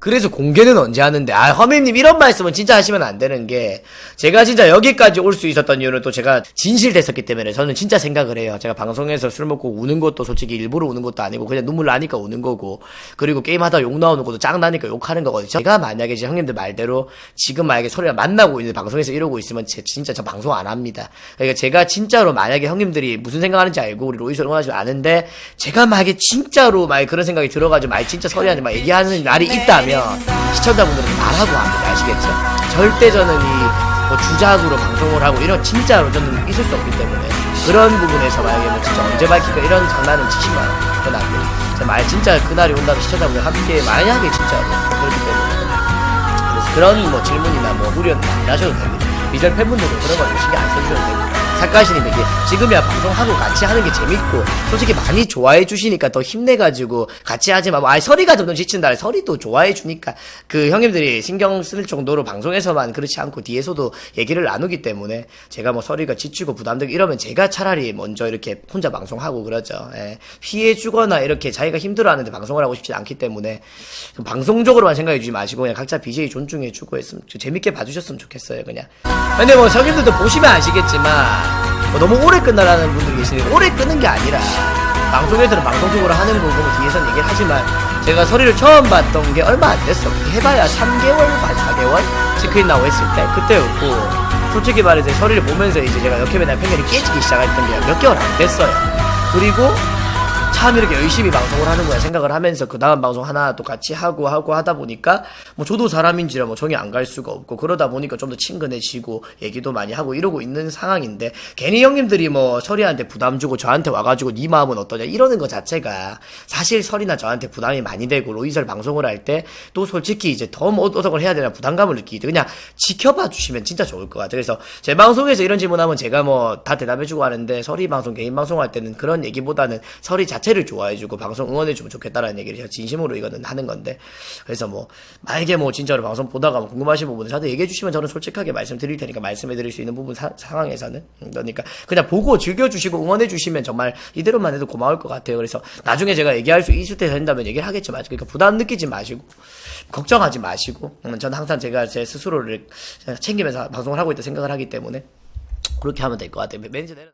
그래서 공개는 언제 하는데? 아 허민님 이런 말씀은 진짜 하시면 안 되는 게 제가 진짜 여기까지 올 수 있었던 이유는 또 제가 진실됐었기 때문에 저는 진짜 생각을 해요. 제가 방송에서 술 먹고 우는 것도 솔직히 일부러 우는 것도 아니고 그냥 눈물 나니까 우는 거고 그리고 게임하다 욕 나오는 것도 짱 나니까 욕하는 거거든요. 제가 만약에 이제 형님들 말대로 지금 만약에 서로가 만나고 있는 방송에서 이러고 있으면 제, 진짜 저 방송 안 합니다. 그러니까 제가 진짜로 만약에 형님들이 무슨 생각하는지 알고 우리 로이쇼 응원하지 아는데 제가 만약에 진짜로 만약에 그런 생각이 들어가지고 만약 진짜 서리한테 막 얘기하는 날이 있다면 시청자분들은 말하고 합니다. 아시겠죠? 절대 저는 이 뭐 주작으로 방송을 하고 이런 진짜로 저는 있을 수 없기 때문에 그런 부분에서 만약에 뭐 진짜 언제 밝힐까 이런 장난은 그건 안 돼요. 만약 진짜 그날이 온다면 시청자분들 함께 만약에 진짜로 그렇기 때문에. 그래서 그런 뭐 질문이나 뭐 우려는 안 하셔도 됩니다. 미전 팬분들은 그런 거 신경 안 써주셔도 됩니다 작가시님에게 지금이야 방송하고 같이 하는 게 재밌고 솔직히 많이 좋아해 주시니까 더 힘내가지고 같이 하지만 뭐, 아 서리가 점점 지친다 서리도 좋아해 주니까 그 형님들이 신경 쓸 정도로 방송에서만 그렇지 않고 뒤에서도 얘기를 나누기 때문에 제가 뭐 서리가 지치고 부담되고 이러면 제가 차라리 먼저 이렇게 혼자 방송하고 그러죠. 예. 피해 주거나 이렇게 자기가 힘들어하는데 방송을 하고 싶지 않기 때문에 좀 방송적으로만 생각해 주지 마시고 그냥 각자 BJ 존중해 주고 했으면 재밌게 봐주셨으면 좋겠어요 그냥. 근데 뭐 형님들도 보시면 아시겠지만 뭐 너무 오래 끝나라는 분들이 계시는데 오래 끄는 게 아니라 방송에서는 방송적으로 하는 부분을 뒤에서는 얘기를 하지만 제가 서리를 처음 봤던 게 얼마 안 됐어. 해봐야 3개월 반 4개월 치크인 나오 했을 때 그때였고 솔직히 말해서 서리를 보면서 이제 제가 역해에 대한 편견이 깨지기 시작했던 게 몇 개월 안 됐어요. 그리고 참 이렇게 열심히 방송을 하는구나 생각을 하면서. 그 다음 방송 하나 또 같이 하고 하고 하다 보니까 뭐 저도 사람인지라 뭐 정이 안 갈 수가 없고 그러다 보니까 좀 더 친근해지고 얘기도 많이 하고 이러고 있는 상황인데 괜히 형님들이 뭐 설이한테 부담 주고 저한테 와가지고 네 마음은 어떠냐 이러는 것 자체가 사실 설이나 저한테 부담이 많이 되고 로이설 방송을 할 때 또 솔직히 이제 더뭐걸 해야 되나 부담감을 느끼죠 그냥 지켜봐 주시면 진짜 좋을 것 같아요. 그래서 제 방송에서 이런 질문하면 제가 뭐 다 대답해주고 하는데 설이 방송 개인 방송할 때는 그런 얘기보다는 설이 자체 를 좋아해주고 방송 응원해주면 좋겠다라는 얘기를 제가 진심으로 이거는 하는 건데 그래서 뭐 만약에 뭐 진짜로 방송 보다가 뭐 궁금하신 부분을 저한테 얘기해 주시면 저는 솔직하게 말씀드릴 테니까 말씀해 드릴 수 있는 부분 사- 상황에서는. 음, 그러니까 그냥 보고 즐겨주시고 응원해 주시면 정말 이대로만 해도 고마울 것 같아요. 그래서 나중에 제가 얘기할 수 있을 때 된다면 얘기를 하겠지만 그러니까 부담 느끼지 마시고 걱정하지 마시고 음, 저는 항상 제가 제 스스로를 챙기면서 방송을 하고 있다 생각을 하기 때문에 그렇게 하면 될 것 같아요. 매니저 내려